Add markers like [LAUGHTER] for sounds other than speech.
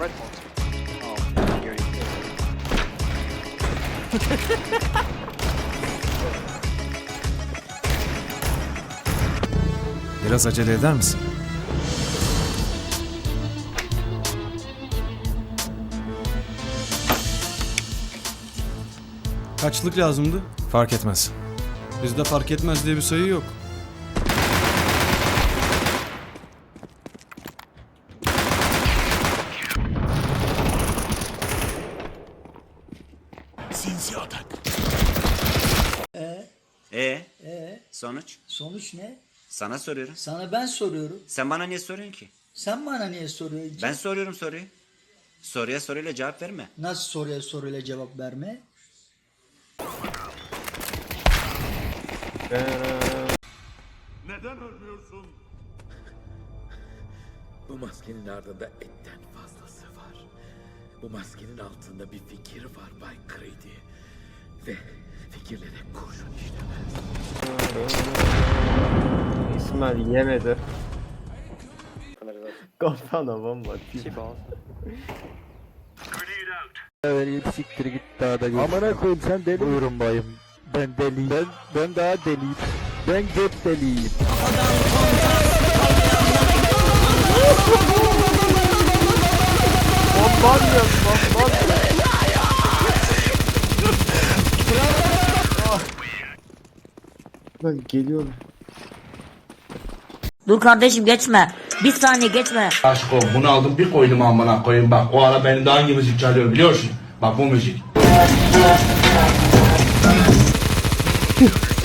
Red Vault. Oh, you're [LAUGHS] Biraz acele eder misin? Kaçlık lazımdı? Fark etmez. Bizde fark etmez diye bir sayı yok. E sonuç? Sonuç ne? Sana soruyorum. Sana ben soruyorum. Sen bana niye soruyorsun ki? Sen bana niye soruyorsun? Ben soruyorum soruyu. Soruya soruyla cevap verme. Nasıl soruya soruyla cevap verme? [LAUGHS] Bu maskenin ardında etten fazlası var. Bu maskenin altında bir fikir var Bay Creedy. Ve fikirlere kurşun işlemez. İsmail yemedi. Kafana bomba. Vereyim siktir git daha da git. Amına koyayım sen deli Buyurun bayım. Ben deliyim. Ben, ben daha deliyim. Ben göt deliyim. Ben geliyorum. Dur kardeşim geçme. Bir saniye geçme. Aşk ol bunu aldım bir koydum amına koyayım bak o ara benim de hangi müzik çalıyor biliyorsun bak bu müzik [LAUGHS]